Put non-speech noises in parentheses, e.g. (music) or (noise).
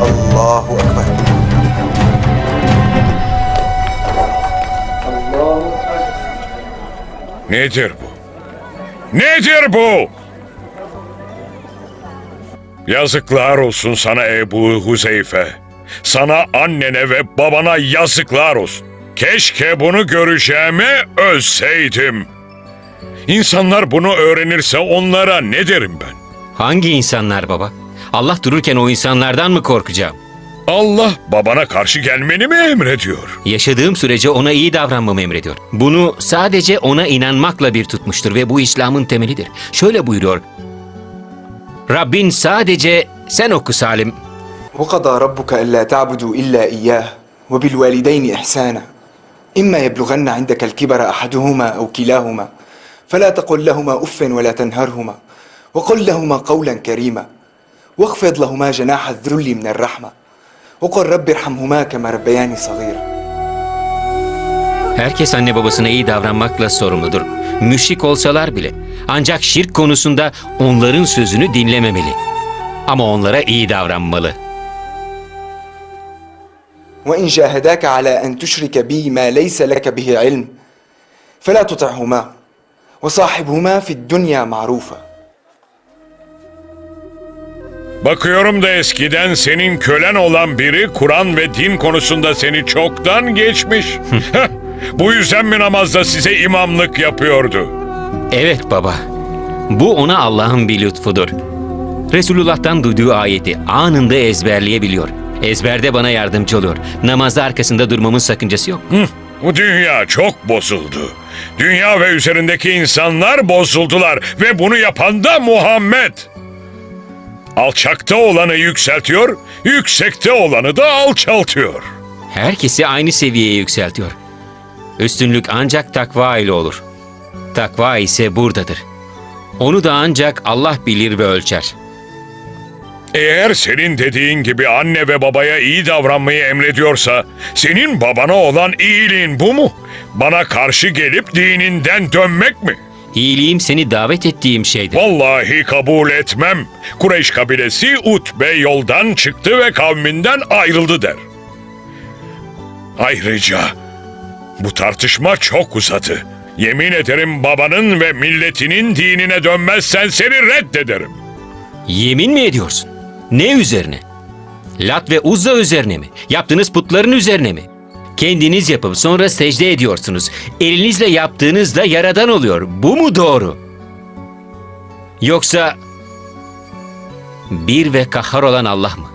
Allahu Ekber. Nedir bu? Nedir bu? Yazıklar olsun sana Ebu Huzeyfe. Sana annene ve babana yazıklar olsun. Keşke bunu göreceğime ölseydim. İnsanlar bunu öğrenirse onlara ne derim ben? Hangi insanlar baba? Allah dururken o insanlardan mı korkacağım? Allah babana karşı gelmeni mi emrediyor? Yaşadığım sürece ona iyi davranmamı emrediyor. Bunu sadece ona inanmakla bir tutmuştur ve bu İslam'ın temelidir. Şöyle buyuruyor. Rabbin sadece sen oku Salim. وقضى ربك ألا تعبدوا إلا إياه وبالوالدين إحسانا إما يبلغن عندك الكبر أحدهما أو كلاهما فلا تقل لهما أف ولا تنهرهما وقل لهما قولا كريما واخفض لهما جناح الذل من الرحمة وقل رب ارحمهما كما ربياني صغيرا Herkes anne babasına iyi davranmakla sorumludur. Müşrik olsalar bile. Ancak şirk konusunda onların sözünü dinlememeli. Ama onlara iyi davranmalı. وإن جاهداك على أن تشرك بي ما ليس لك به علم فلا تطعهما وصاحبهما في الدنيا معروفا Bakıyorum da eskiden senin kölen olan biri Kur'an ve din konusunda seni çoktan geçmiş. (laughs) Bu yüzden mi namazda size imamlık yapıyordu? Evet baba. Bu ona Allah'ın bir lütfudur. Resulullah'tan duyduğu ayeti anında ezberleyebiliyor. Ezberde bana yardımcı oluyor. Namazda arkasında durmamın sakıncası yok. Hı, Bu dünya çok bozuldu. Dünya ve üzerindeki insanlar bozuldular ve bunu yapan da Muhammed. Alçakta olanı yükseltiyor, yüksekte olanı da alçaltıyor. Herkesi aynı seviyeye yükseltiyor. Üstünlük ancak takva ile olur. Takva ise buradadır. Onu da ancak Allah bilir ve ölçer. Eğer senin dediğin gibi anne ve babaya iyi davranmayı emrediyorsa, senin babana olan iyiliğin bu mu? Bana karşı gelip dininden dönmek mi? İyiliğim seni davet ettiğim şeydir. Vallahi kabul etmem. Kureyş kabilesi Utbe yoldan çıktı ve kavminden ayrıldı der. Ayrıca bu tartışma çok uzadı. Yemin ederim babanın ve milletinin dinine dönmezsen seni reddederim. Yemin mi ediyorsun? Ne üzerine? Lat ve Uzza üzerine mi? Yaptığınız putların üzerine mi? Kendiniz yapıp sonra secde ediyorsunuz. Elinizle yaptığınızda yaradan oluyor. Bu mu doğru? Yoksa bir ve kahhar olan Allah mı?